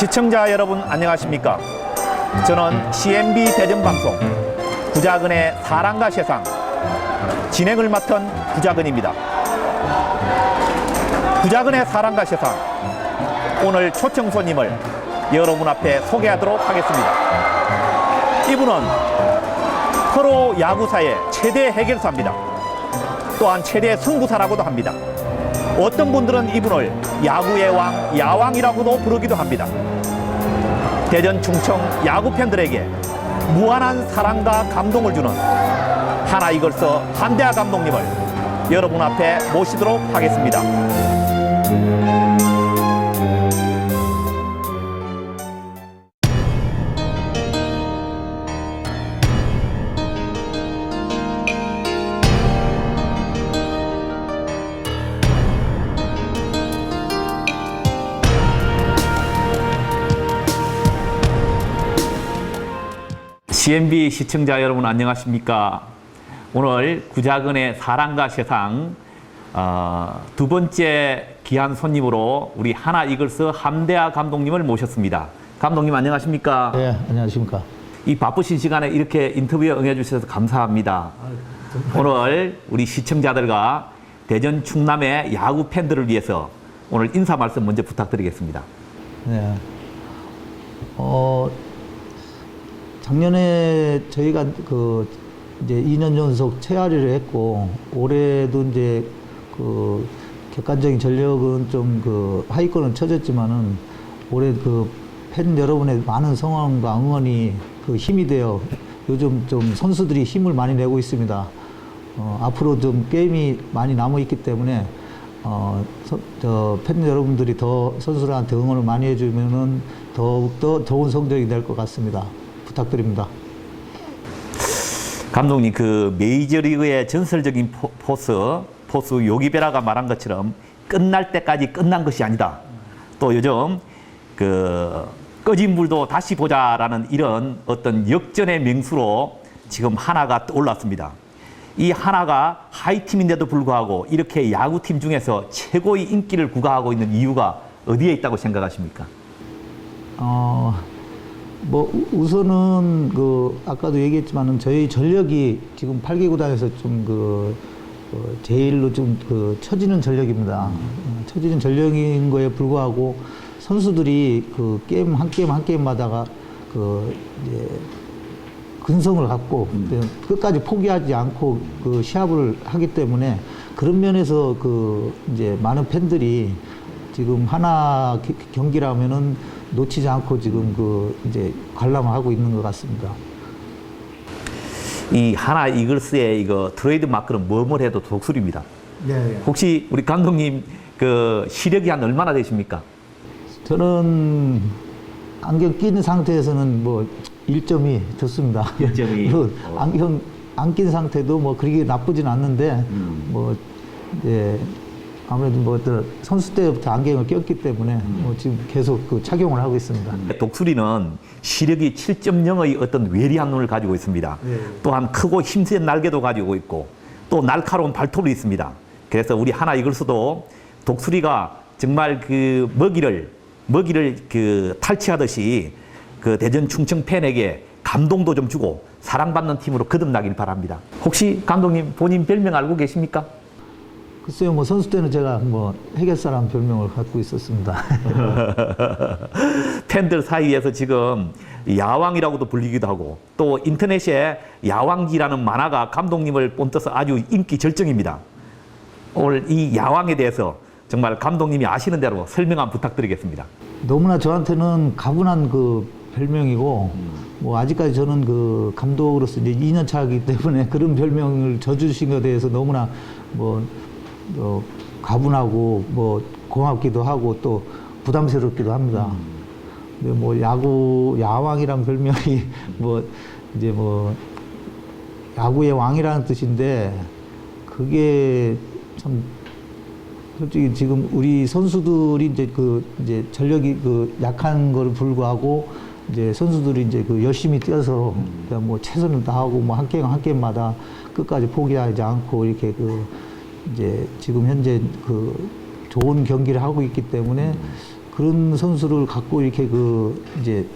시청자 여러분 안녕하십니까? 저는 CMB 대전방송 구자근의 사랑과 세상 진행을 맡은 구자근입니다. 구자근의 사랑과 세상 오늘 초청 손님을 여러분 앞에 소개하도록 하겠습니다. 이분은 프로 야구사의 최대 해결사입니다. 또한 최대 승부사라고도 합니다. 어떤 분들은 이분을 야구의 왕, 야왕이라고도 부르기도 합니다. 대전 충청 야구 팬들에게 무한한 사랑과 감동을 주는 하나 이글스 한대하 감독님을 여러분 앞에 모시도록 하겠습니다. CNB 시청자 여러분 안녕하십니까? 오늘 구자근의 사랑과 세상 어, 두 번째 귀한 손님으로 우리 하나 이글스 함대하 감독님을 모셨습니다. 감독님 안녕하십니까? 네, 안녕하십니까. 이 바쁘신 시간에 이렇게 인터뷰에 응해주셔서 감사합니다. 오늘 우리 시청자들과 대전 충남의 야구 팬들을 위해서 오늘 인사 말씀 먼저 부탁드리겠습니다. 네. 어, 작년에 저희가 그 이제 2년 연속 최하위를 했고 올해도 이제 그 객관적인 전력은 좀 그 하위권은 쳐졌지만은 올해 그 팬 여러분의 많은 성원과 응원이 그 힘이 되어 요즘 좀 선수들이 힘을 많이 내고 있습니다. 어, 앞으로 좀 게임이 많이 남아 있기 때문에 어, 저팬 여러분들이 더 선수들한테 응원을 많이 해주면은 더욱 더 좋은 성적이 될 것 같습니다. 부탁드립니다. 감독님 그 메이저리그의 전설적인 포, 포스 포스 요기베라가 말한 것처럼 끝날 때까지 끝난 것이 아니다. 또 요즘 그 꺼진 불도 다시 보자라는 이런 어떤 역전의 명수로 지금 하나가 올랐습니다. 이 하나가 하이팀인데도 불구하고 이렇게 야구팀 중에서 최고의 인기를 구가하고 있는 이유가 어디에 있다고 생각하십니까? 어, 뭐 우- 우선은 그 아까도 얘기했지만은 저희 전력이 지금 8개 구단에서 좀그 그 제일로 좀그 처지는 전력입니다. 어, 처지는 전력인 거에 불구하고 선수들이 그 게임 한 게임 한 게임마다가 그 이제 근성을 갖고 끝까지 포기하지 않고 그 시합을 하기 때문에 그런 면에서 그 이제 많은 팬들이 지금 하나 기- 경기라면은 놓치지 않고 지금 그 이제 관람을 하고 있는 것 같습니다. 이 하나 이글스의 이거 트레이드 마크는 뭐뭘 해도 독수리입니다. 네. 혹시 우리 감독님 그 시력이 한 얼마나 되십니까? 저는 안경 끼는 상태에서는 뭐 1점이 좋습니다. 1점이. 그 안경 안 낀 상태도 뭐 그렇게 나쁘진 않는데 뭐 이제 아무래도 뭐또 선수 때부터 안경을 꼈기 때문에 뭐 지금 계속 그 착용을 하고 있습니다. 독수리는 시력이 7.0의 어떤 외리한 눈을 가지고 있습니다. 또한 크고 힘센 날개도 가지고 있고 또 날카로운 발톱이 있습니다. 그래서 우리 하나 이글스도 독수리가 정말 그 먹이를 먹이를 그 탈취하듯이 그 대전 충청 팬에게 감동도 좀 주고 사랑받는 팀으로 거듭나길 바랍니다. 혹시 감독님 본인 별명 알고 계십니까? 글쎄요, 뭐 선수 때는 제가 뭐 해결사라는 별명을 갖고 있었습니다. 팬들 사이에서 지금 야왕이라고도 불리기도 하고 또 인터넷에 야왕기라는 만화가 감독님을 본떠서 아주 인기 절정입니다. 오늘 이 야왕에 대해서 정말 감독님이 아시는 대로 설명 한번 부탁드리겠습니다. 너무나 저한테는 가분한 그 별명이고 뭐 아직까지 저는 그 감독으로서 이제 2년 차이기 때문에 그런 별명을 져주신 것에 대해서 너무나 뭐 어, 가분하고 뭐 고맙기도 하고 또 부담스럽기도 합니다. 근데 뭐 야구 야왕이란 별명이 뭐 이제 뭐 야구의 왕이라는 뜻인데 그게 참 솔직히 지금 우리 선수들이 이제 그 이제 전력이 그 약한 거를 불구하고 이제 선수들이 이제 그 열심히 뛰어서 그냥 뭐 최선을 다하고 뭐 한 게임 한 게임마다 끝까지 포기하지 않고 이렇게 그 이제 지금 현재 그 좋은 경기를 하고 있기 때문에 그런 선수를 갖고 이렇게 그 이제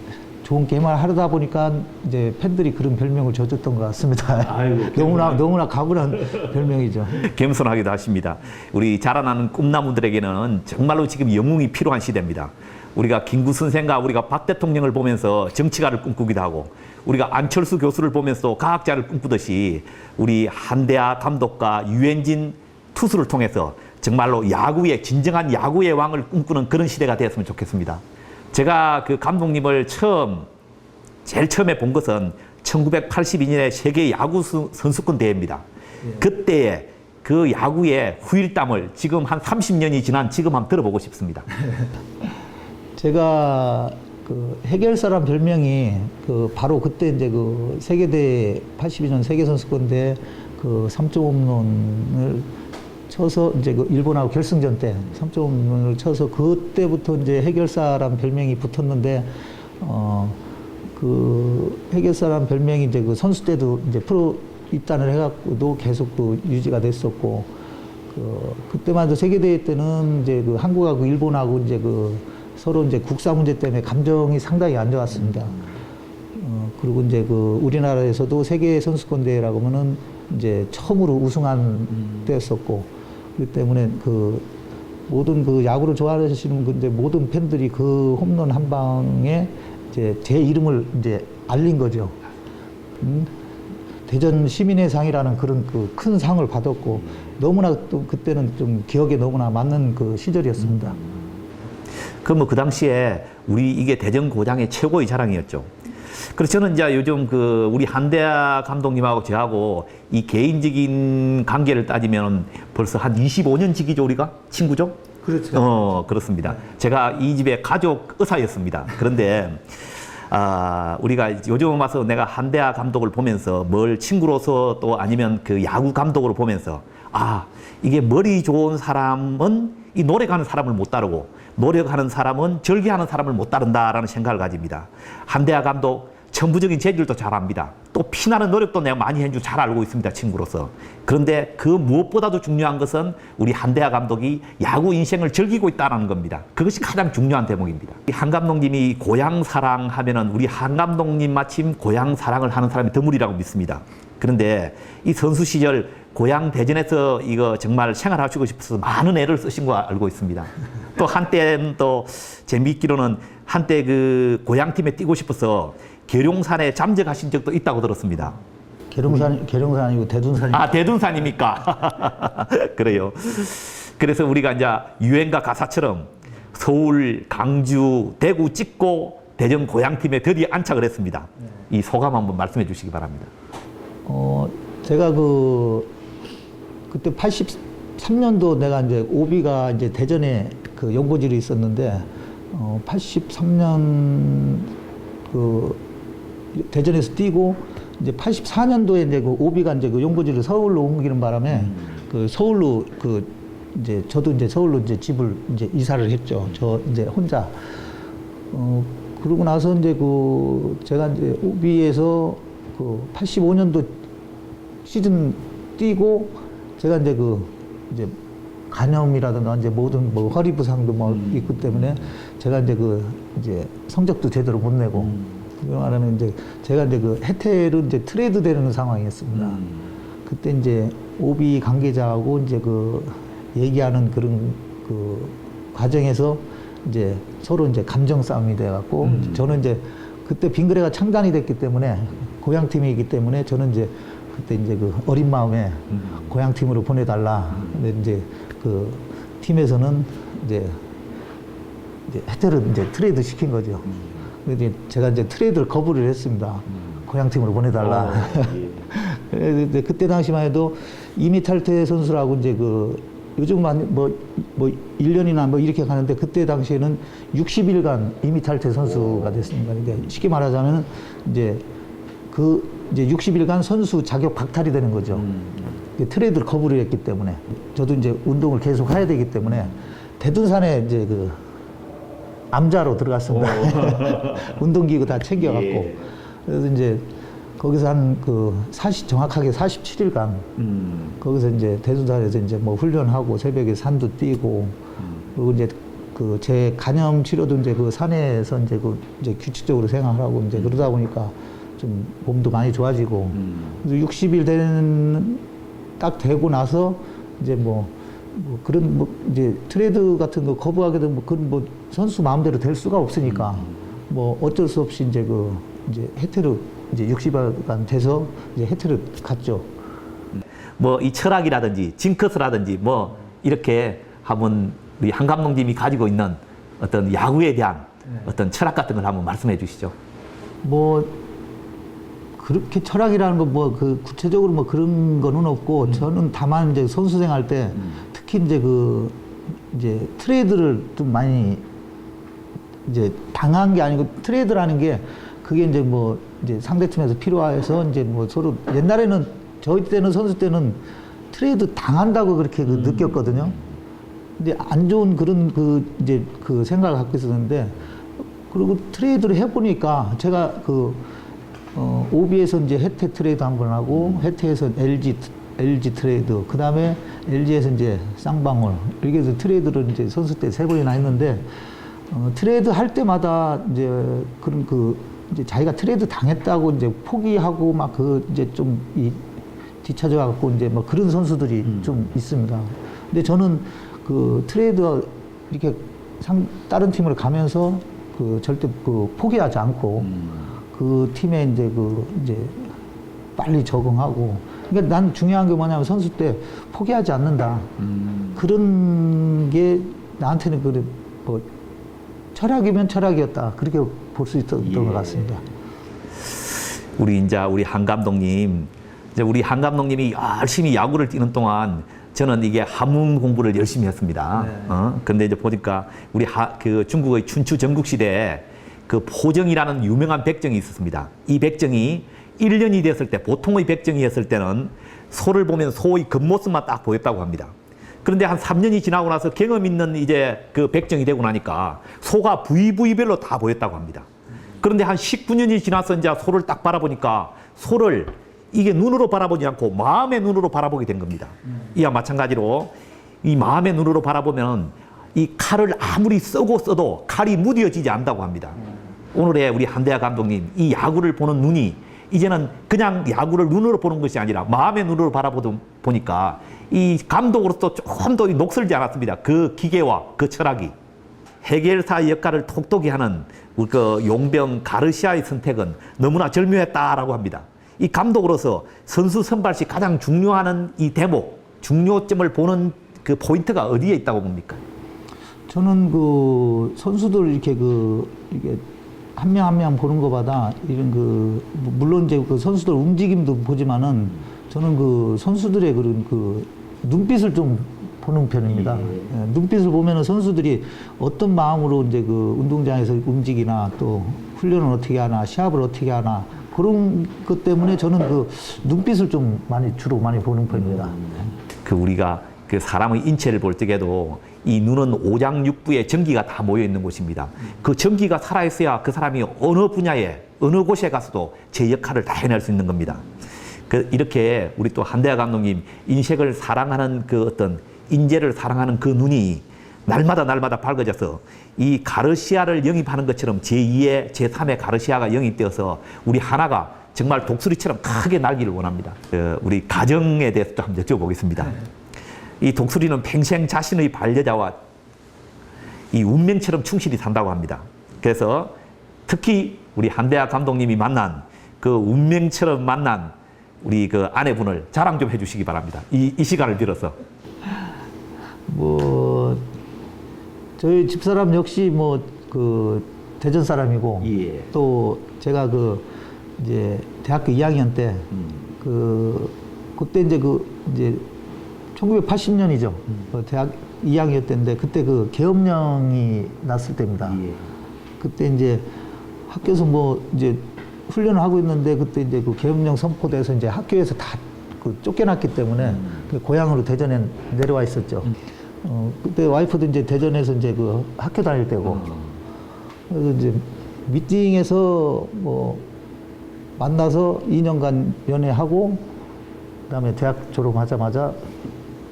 좋은 게임을 하다 보니까 이제 팬들이 그런 별명을 져줬던 것 같습니다. 아이고, 너무나 너무나 가분한 별명이죠. 겸손하기도 하십니다. 우리 자라나는 꿈나무들에게는 정말로 지금 영웅이 필요한 시대입니다. 우리가 김구 선생과 우리가 박 대통령을 보면서 정치가를 꿈꾸기도 하고 우리가 안철수 교수를 보면서 과학자를 꿈꾸듯이 우리 한대하 감독과 유현진 투수를 통해서 정말로 야구의 진정한 야구의 왕을 꿈꾸는 그런 시대가 되었으면 좋겠습니다. 제가 그 감독님을 처음 제일 처음에 본 것은 1982년에 세계 야구 수- 선수권 대회입니다. 그때의 그 야구의 후일담을 지금 한 30년이 지난 지금 한번 들어보고 싶습니다. 제가 그 해결사란 별명이 그 바로 그때 이제 그 세계대 82년 세계 선수권대 그 3점 홈런을 쳐서 이제 그 일본하고 결승전 때 3점 홈런을 쳐서 그때부터 이제 해결사란 별명이 붙었는데 어그 해결사란 별명이 이제 그 선수 때도 이제 프로 입단을 해갖고도 계속 또 유지가 됐었고 그 그때만 해도 세계 대회 때는 이제 그 한국하고 일본하고 이제 그 서로 이제 국사 문제 때문에 감정이 상당히 안 좋았습니다. 어, 그리고 이제 그 우리나라에서도 세계 선수권 대회라고 하면은 이제 처음으로 우승한 때였었고 그렇기 때문에 그 모든 그 야구를 좋아하시는 그 이제 모든 팬들이 그 홈런 한 방에 이제 제 이름을 이제 알린 거죠. 음? 대전 시민의 상이라는 그런 그 큰 상을 받았고 너무나 또 그때는 좀 기억에 너무나 맞는 그 시절이었습니다. 그럼 뭐 그 당시에 우리 이게 대전 고장의 최고의 자랑이었죠. 그래서 저는 이제 요즘 그 우리 한대하 감독님하고 저하고 이 개인적인 관계를 따지면 벌써 한 25년 지기죠 우리가 친구죠? 그렇죠. 어 그렇습니다. 제가 이 집의 가족 의사였습니다. 그런데 아 우리가 요즘 와서 내가 한대하 감독을 보면서 뭘 친구로서 또 아니면 그 야구 감독으로 보면서 아 이게 머리 좋은 사람은 이 노력하는 사람을 못 따르고 노력하는 사람은 절개하는 사람을 못 따른다라는 생각을 가집니다. 한대하 감독 천부적인 재질도 잘합니다. 또 피나는 노력도 내가 많이 해준 잘 알고 있습니다. 친구로서. 그런데 그 무엇보다도 중요한 것은 우리 한대하 감독이 야구 인생을 즐기고 있다는 겁니다. 그것이 가장 중요한 대목입니다. 이한 감독님이 고향 사랑 하면은 우리 한 감독님 마침 고향 사랑을 하는 사람이 드물이라고 믿습니다. 그런데 이 선수 시절 고향 대전에서 이거 정말 생활하시고 싶어서 많은 애를 쓰신 거 알고 있습니다. 또 한때는 또 재미있기로는 한때 그 고향팀에 뛰고 싶어서 계룡산에 잠적하신 적도 있다고 들었습니다. 계룡산 계룡산 아니고 대둔산이 아 대둔산입니까? 그래요. 그래서 우리가 이제 유행가 가사처럼 서울, 강주, 대구 찍고 대전 고향팀에 드디어 안착을 했습니다. 이 소감 한번 말씀해 주시기 바랍니다. 어 제가 그 그때 83년도 내가 이제 오비가 이제 대전에 그 연고지로 있었는데 어 83년 그 대전에서 뛰고 이제 84년도에 이제 그 오비가 이제 그 연고지를 서울로 옮기는 바람에 그 서울로 그 이제 저도 이제 서울로 이제 집을 이제 이사를 했죠. 저 이제 혼자 어, 그러고 나서 이제 그 제가 이제 오비에서 그 85년도 시즌 뛰고 제가 이제 그 이제 간염이라든가 이제 모든 뭐 허리 부상도 뭐 있기 때문에 제가 이제 그 이제 성적도 제대로 못 내고 그 말하면 이제 제가 이제 그 해태를 이제 트레이드 되는 상황이었습니다. 그때 이제 오비 관계자하고 이제 그 얘기하는 그런 그 과정에서 이제 서로 이제 감정 싸움이 돼갖고 저는 이제 그때 빙그레가 창단이 됐기 때문에 고향 팀이기 때문에 저는 이제 그때 이제 그 어린 마음에 고향 팀으로 보내달라. 근데 이제 그 팀에서는 이제 이제 혜태를 이제 트레이드 시킨 거죠. 근데 이제 제가 이제 트레이드를 거부를 했습니다. 고향 팀으로 보내달라. 근데 그때 당시만 해도 이미 탈퇴 선수라고 이제 그 요즘만 뭐, 뭐 1년이나 뭐 이렇게 가는데 그때 당시에는 60일간 이미 탈퇴 선수가 됐습니다. 근데 쉽게 말하자면 이제 그 이제 60일간 선수 자격 박탈이 되는 거죠. 이게 트레이드를 거부를 했기 때문에 저도 이제 운동을 계속 해야 되기 때문에 대둔산에 이제 그 암자로 들어갔습니다. 운동기구 다 챙겨갖고 예. 그래서 이제 거기서 한그 40, 정확하게 47일간 거기서 이제 대둔산에서 이제 뭐 훈련하고 새벽에 산도 뛰고 그리고 이제 그 제 간염 치료도 이제 그 산에서 이제 그 이제 규칙적으로 생활하고 이제 그러다 보니까 좀 몸도 많이 좋아지고. 그래서 60일 되는 딱 되고 나서 이제 뭐, 뭐 그런 뭐 이제 트레이드 같은 거 거부하게 되면 뭐 그런 뭐 선수 마음대로 될 수가 없으니까. 뭐 어쩔 수 없이 이제 그 이제 해태로 이제 60일간 돼서 이제 해태로 갔죠. 뭐 이 철학이라든지 징크스라든지 뭐 이렇게 한번 우리 한 감독님이 가지고 있는 어떤 야구에 대한 어떤 철학 같은 걸 한번 말씀해 주시죠. 뭐 그렇게 철학이라는 거 뭐 그 구체적으로 뭐 그런 거는 없고 저는 다만 이제 선수 생활 때 특히 이제 그 이제 트레이드를 좀 많이 이제 당한 게 아니고 트레이드라는 게 그게 이제 뭐 이제 상대 팀에서 필요해서 이제 뭐 서로 옛날에는 저희 때는 선수 때는 트레이드 당한다고 그렇게 그 느꼈거든요. 근데 안 좋은 그런 그 이제 그 생각을 갖고 있었는데 그리고 트레이드를 해보니까 제가 그 어, 오비에서 이제 혜태 트레이드 한 번 하고 혜태에서 LG LG 트레이드 그 다음에 LG에서 이제 쌍방울 이렇게 해서 트레이드를 이제 선수 때 세 번이나 했는데 어, 트레이드 할 때마다 이제 그런 그 이제 자기가 트레이드 당했다고 이제 포기하고 막 그 이제 좀 이 뒤쳐져 갖고 이제 뭐 그런 선수들이 좀 있습니다. 근데 저는 그 트레이드 이렇게 상 다른 팀으로 가면서 그 절대 그 포기하지 않고 그 팀에 이제 그 이제 빨리 적응하고 그러니까 난 중요한 게 뭐냐면 선수 때 포기하지 않는다. 그런 게 나한테는 그래 뭐 철학이면 철학이었다. 그렇게 볼 수 있었던 것 같습니다. 우리 이제 우리 한 감독님 이제 우리 한 감독님이 열심히 야구를 뛰는 동안 저는 이게 한문 공부를 열심히 했습니다. 네. 어? 근데 이제 보니까 우리 하, 그 중국의 춘추 전국 시대에 그 포정이라는 유명한 백정이 있었습니다. 이 백정이 1년이 됐을 때 보통의 백정이었을 때는 소를 보면 소의 겉모습만 딱 보였다고 합니다. 그런데 한 3년이 지나고 나서 경험 있는 이제 그 백정이 되고 나니까 소가 부위 부위별로 다 보였다고 합니다. 그런데 한 19년이 지나서 이제 소를 딱 바라보니까 소를 이게 눈으로 바라보지 않고 마음의 눈으로 바라보게 된 겁니다. 이와 마찬가지로 이 마음의 눈으로 바라보면 이 칼을 아무리 써고 써도 칼이 무뎌지지 않는다고 합니다. 오늘의 우리 한대하 감독님 이 야구를 보는 눈이 이제는 그냥 야구를 눈으로 보는 것이 아니라 마음의 눈으로 바라보다 보니까 이 감독으로서 조금 더 녹슬지 않았습니다. 그 기계와 그 철학이. 해결사의 역할을 톡톡히 하는 그 용병 가르시아의 선택은 너무나 절묘했다라고 합니다. 이 감독으로서 선수 선발 시 가장 중요한 이 대목, 중요점을 보는 그 포인트가 어디에 있다고 봅니까? 저는 그 선수들 이렇게 그 이게 한 명 한 명 보는 것보다 이런 그 물론 이제 그 선수들 움직임도 보지만은 저는 그 선수들의 그런 그 눈빛을 좀 보는 편입니다. 예, 눈빛을 보면은 선수들이 어떤 마음으로 이제 그 운동장에서 움직이나 또 훈련을 어떻게 하나 시합을 어떻게 하나 그런 것 때문에 저는 그 눈빛을 좀 많이 주로 많이 보는 편입니다. 그 우리가 그 사람의 인체를 볼 적에도 이 눈은 오장육부에 전기가 다 모여 있는 곳입니다. 그 전기가 살아 있어야 그 사람이 어느 분야에 어느 곳에 가서도 제 역할을 다 해낼 수 있는 겁니다. 그 이렇게 우리 또 한대하 감독님 인색을 사랑하는 그 어떤 인재를 사랑하는 그 눈이 날마다 날마다 밝아져서 이 가르시아를 영입하는 것처럼 제2의 제3의 가르시아가 영입되어서 우리 하나가 정말 독수리처럼 크게 날기를 원합니다. 그 우리 가정에 대해서 좀 한번 여쭤보겠습니다. 이 독수리는 평생 자신의 반려자와 이 운명처럼 충실히 산다고 합니다. 그래서 특히 우리 한대하 감독님이 만난 그 운명처럼 만난 우리 그 아내분을 자랑 좀 해주시기 바랍니다. 이, 이 시간을 빌어서. 뭐 저희 집사람 역시 뭐 그 대전 사람이고 예. 또 제가 그 이제 대학교 2학년 때그 그때 이제 그 이제 1980년이죠. 그 대학 2학년 때인데 그때 그 계엄령이 났을 때입니다. 그때 이제 학교에서 뭐 이제 훈련을 하고 있는데 그때 이제 그 계엄령 선포돼서 이제 학교에서 다 그 쫓겨났기 때문에 그 고향으로 대전에 내려와 있었죠. 어, 그때 와이프도 이제 대전에서 이제 그 학교 다닐 때고 그래서 이제 미팅에서 뭐 만나서 2년간 연애하고 그다음에 대학 졸업하자마자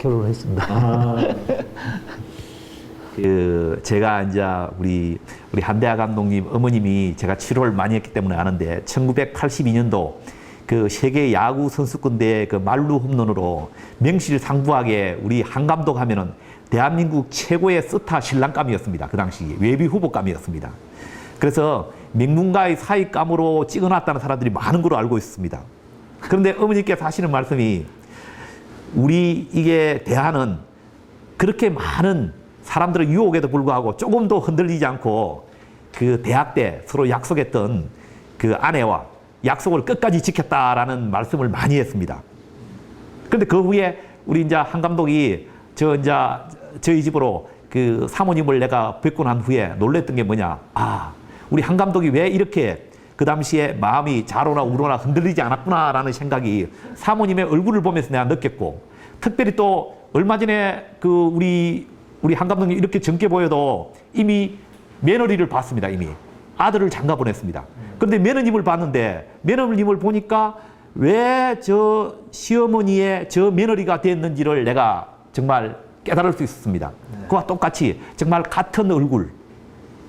결혼을 했습니다. 그 제가 이제 우리 우리 한대하 감독님 어머님이 제가 치료를 많이 했기 때문에 아는데 1982년도 그 세계 야구 선수권 대회 그 말루 홈런으로 명실상부하게 우리 한 감독 하면은 대한민국 최고의 스타 신랑감이었습니다. 그 당시 외비 후보감이었습니다. 그래서 명문가의 사익감으로 찍어놨다는 사람들이 많은 걸로 알고 있습니다. 그런데 어머니께서 하시는 말씀이 우리 이게 대안은 그렇게 많은 사람들의 유혹에도 불구하고 조금도 흔들리지 않고 그 대학 때 서로 약속했던 그 아내와 약속을 끝까지 지켰다라는 말씀을 많이 했습니다. 근데 그 후에 우리 이제 한 감독이 저 이제 저희 집으로 그 사모님을 내가 뵙고 난 후에 놀랬던 게 뭐냐. 아, 우리 한 감독이 왜 이렇게 그 당시에 마음이 자로나 우로나 흔들리지 않았구나라는 생각이 사모님의 얼굴을 보면서 내가 느꼈고 특별히 또 얼마 전에 그 우리 우리 한 감독님 이렇게 젊게 보여도 이미 며느리를 봤습니다 이미 아들을 장가 보냈습니다. 그런데 며느님을 봤는데 며느님을 보니까 왜 저 시어머니의 저 며느리가 됐는지를 내가 정말 깨달을 수 있었습니다. 그와 똑같이 정말 같은 얼굴,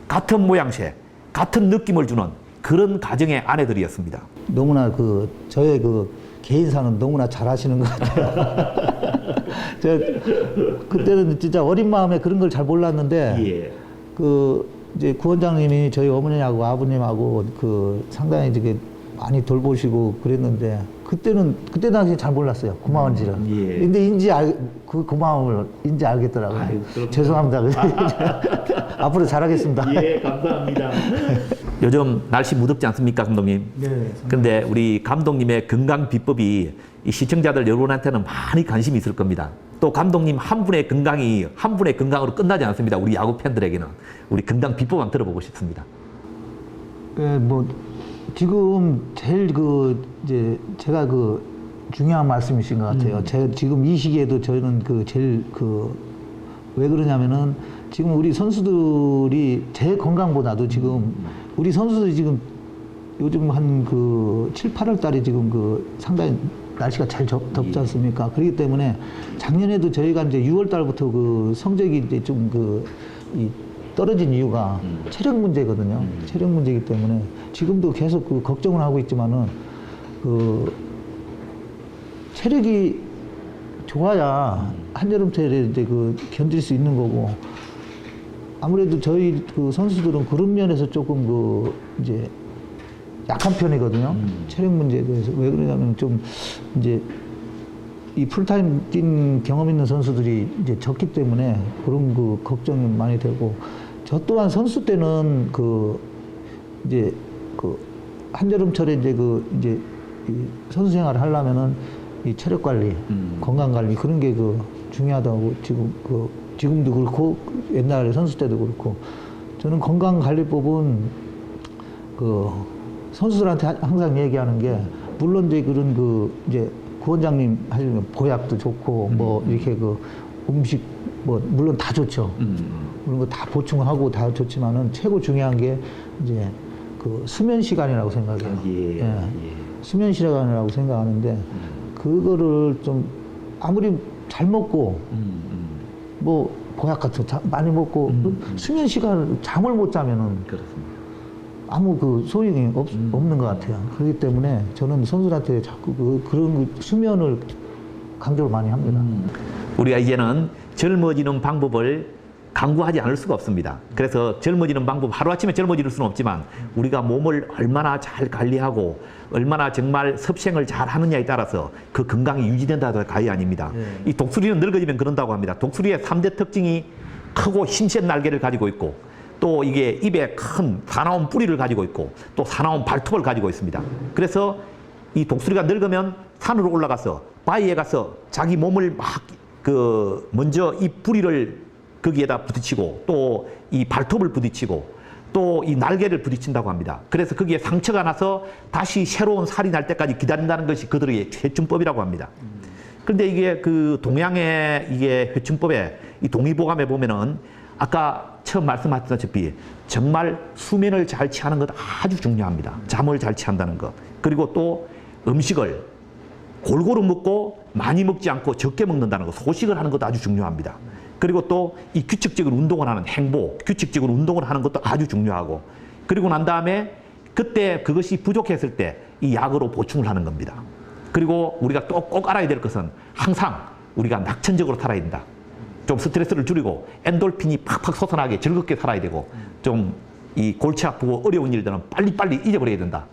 같은 모양새, 같은 느낌을 주는 그런 가정의 아내들이었습니다. 너무나 그 저의 그 개인사는 너무나 잘하시는 것 같아요. 제가 그때는 진짜 어린 마음에 그런 걸 잘 몰랐는데 예. 그 이제 구원장님이 저희 어머니하고 아버님하고 그 상당히 이렇게 많이 돌보시고 그랬는데 그때는 그때 당시에 잘 몰랐어요 고마운지를. 예. 근데 인지 알그 고마움을 인지 알겠더라고요. 아유. 죄송합니다. 앞으로 잘하겠습니다. 예, 감사합니다. 요즘 날씨 무덥지 않습니까, 감독님? 네. 근데 우리 감독님의 건강 비법이 이 시청자들 여러분한테는 많이 관심이 있을 겁니다. 또 감독님 한 분의 건강이 한 분의 건강으로 끝나지 않습니다. 우리 야구 팬들에게는 우리 건강 비법 한번 들어보고 싶습니다. 예, 뭐 지금 제일 그 이제 제가 그 중요한 말씀이신 것 같아요. 제 지금 이 시기에도 저는 그 제일 그 왜 그러냐면은 지금 우리 선수들이 제 건강보다도 지금 우리 선수들이 지금 요즘 한 그 7, 8월 달에 지금 그 상당히 날씨가 잘 덥, 덥지 않습니까? 그렇기 때문에 작년에도 저희가 이제 6월 달부터 그 성적이 이제 좀그이 떨어진 이유가 체력 문제거든요. 체력 문제이기 때문에 지금도 계속 그 걱정을 하고 있지만은 그 체력이 좋아야 한여름철에 이제 그 견딜 수 있는 거고 아무래도 저희 그 선수들은 그런 면에서 조금 그 이제 약한 편이거든요. 체력 문제에 대해서 왜 그러냐면 좀 이제 이 풀타임 뛴 경험 있는 선수들이 이제 적기 때문에 그런 그 걱정이 많이 되고 저 또한 선수 때는 그 이제 그 한여름철에 이제 그 이제 이 선수 생활을 하려면은 이 체력 관리, 음. 건강 관리 그런 게 그 중요하다고 지금 그 지금도 그렇고 옛날에 선수 때도 그렇고 저는 건강 관리법은 그 선수들한테 하- 항상 얘기하는 게 물론 이제 그런 그 이제 구원장님 하시는 보약도 좋고 뭐 이렇게 그 음식 뭐 물론 다 좋죠. 그런 거 다 보충하고 다 좋지만은 최고 중요한 게 이제 그 수면 시간이라고 생각해요. 예, 예. 수면 시간이라고 생각하는데 그거를 좀 아무리 잘 먹고 뭐 보약 같은 거 자- 많이 먹고 그 수면 시간을 잠을 못 자면은 그렇습니다. 아무 그 소용이 없, 없는 것 같아요. 그렇기 때문에 저는 선수들한테 자꾸 그, 그런 그 수면을 강조를 많이 합니다. 우리가 이제는 젊어지는 방법을 강구하지 않을 수가 없습니다. 그래서 젊어지는 방법 하루아침에 젊어질 수는 없지만 우리가 몸을 얼마나 잘 관리하고 얼마나 정말 섭생을 잘 하느냐에 따라서 그 건강이 유지된다도 가히 아닙니다. 이 독수리는 늙어지면 그런다고 합니다. 독수리의 삼대 특징이 크고 힘센 날개를 가지고 있고 또 이게 입에 큰 사나운 뿌리를 가지고 있고 또 사나운 발톱을 가지고 있습니다. 그래서 이 독수리가 늙으면 산으로 올라가서 바위에 가서 자기 몸을 막 그 먼저 이 뿌리를 거기에다 부딪히고 또 이 발톱을 부딪히고 또 이 날개를 부딪힌다고 합니다. 그래서 거기에 상처가 나서 다시 새로운 살이 날 때까지 기다린다는 것이 그들의 회춘법이라고 합니다. 그런데 이게 그 동양의 이게 회춘법에 이 동의보감에 보면은 아까 처음 말씀하셨다시피 정말 수면을 잘 취하는 것 아주 중요합니다. 잠을 잘 취한다는 것. 그리고 또 음식을 골고루 먹고 많이 먹지 않고 적게 먹는다는 것, 소식을 하는 것도 아주 중요합니다. 그리고 또 이 규칙적으로 운동을 하는 행보, 규칙적으로 운동을 하는 것도 아주 중요하고 그리고 난 다음에 그때 그것이 부족했을 때 이 약으로 보충을 하는 겁니다. 그리고 우리가 또 꼭 알아야 될 것은 항상 우리가 낙천적으로 살아야 된다. 좀 스트레스를 줄이고 엔돌핀이 팍팍 솟아나게 즐겁게 살아야 되고 좀 이 골치 아프고 어려운 일들은 빨리빨리 잊어버려야 된다.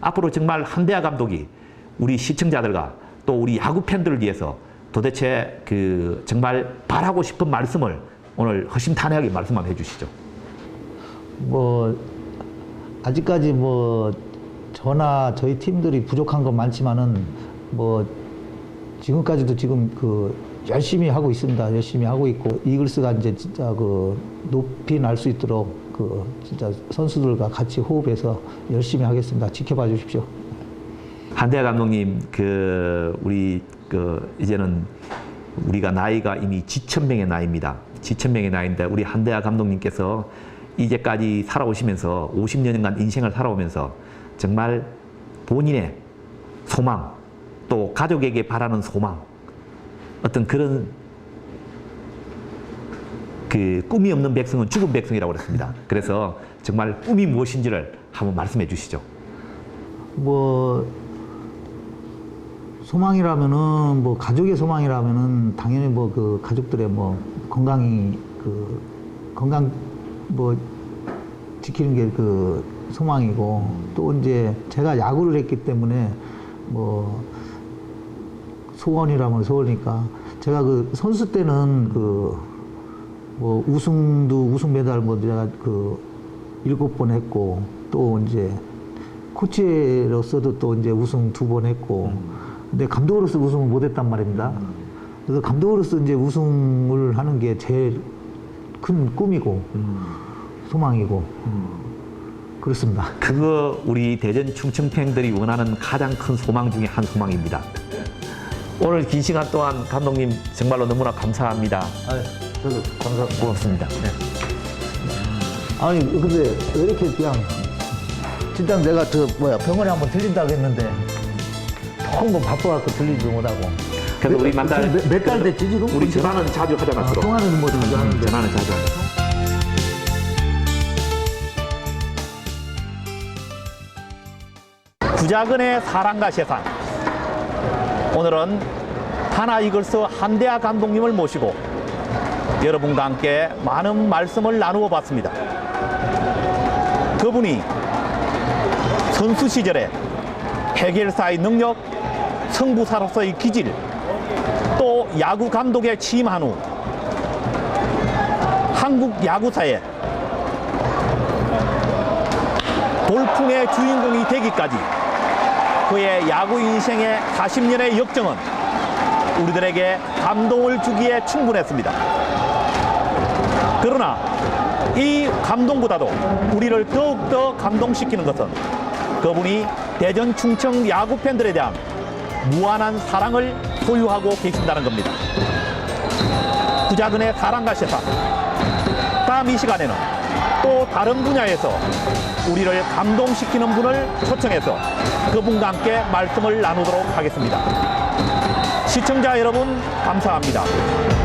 앞으로 정말 한대하 감독이 우리 시청자들과 또 우리 야구 팬들을 위해서 도대체 그 정말 바라고 싶은 말씀을 오늘 허심탄회하게 말씀 한번 해주시죠. 뭐 아직까지 뭐 저나 저희 팀들이 부족한 건 많지만은 뭐 지금까지도 지금 그 열심히 하고 있습니다. 열심히 하고 있고 이글스가 이제 진짜 그 높이 날 수 있도록 그 진짜 선수들과 같이 호흡해서 열심히 하겠습니다. 지켜봐 주십시오. 한대하 감독님 그 우리 그 이제는 우리가 나이가 이미 지천명의 나이입니다. 지천명의 나이인데 우리 한대하 감독님께서 이제까지 살아오시면서 50년간 인생을 살아오면서 정말 본인의 소망 또 가족에게 바라는 소망 어떤 그런 그 꿈이 없는 백성은 죽은 백성이라고 그랬습니다. 그래서 정말 꿈이 무엇인지를 한번 말씀해 주시죠. 뭐 소망이라면은 뭐 가족의 소망이라면은 당연히 뭐 그 가족들의 뭐 건강이 그 건강 뭐 지키는 게 그 소망이고 또 이제 제가 야구를 했기 때문에 뭐 소원이라면 소원이니까 제가 그 선수 때는 그 뭐 우승도 우승 메달 뭐 제가 그 일곱 번 했고 또 이제 코치로서도 또 이제 우승 두 번 했고 근데 감독으로서 우승을 못 했단 말입니다. 그래서 감독으로서 이제 우승을 하는 게 제일 큰 꿈이고 소망이고 그렇습니다. 그거 우리 대전 충청 팬들이 원하는 가장 큰 소망 중에 한 소망입니다. 오늘 긴 시간 동안 감독님 정말로 너무나 감사합니다. 저도 감사합니다. 고맙습니다. 아니 근데 왜 이렇게 그냥 진짜 내가 저 뭐야 병원에 한번 들린다고 했는데 너무 바빠갖고 들리지도 못하고 그래도 우리 만날 몇달 됐지 지금? 우리 전화는 자주 하잖아. 아, 서로. 통화는 뭐 자주 하는데 전화는 자주 하자. 구자근의 사랑과 세상. 오늘은 하나 이글스 한대하 감독님을 모시고 여러분과 함께 많은 말씀을 나누어 봤습니다. 그분이 선수 시절에 해결사의 능력, 성부사로서의 기질, 또 야구 감독에 취임한 후 한국 야구사에 돌풍의 주인공이 되기까지 그의 야구 인생의 40년의 역정은 우리들에게 감동을 주기에 충분했습니다. 그러나 이 감동보다도 우리를 더욱더 감동시키는 것은 그분이 대전 충청 야구 팬들에 대한 무한한 사랑을 소유하고 계신다는 겁니다. 구자근의 사랑과 세상. 다음 이 시간에는 또 다른 분야에서 우리를 감동시키는 분을 초청해서 그분과 함께 말씀을 나누도록 하겠습니다. 시청자 여러분, 감사합니다.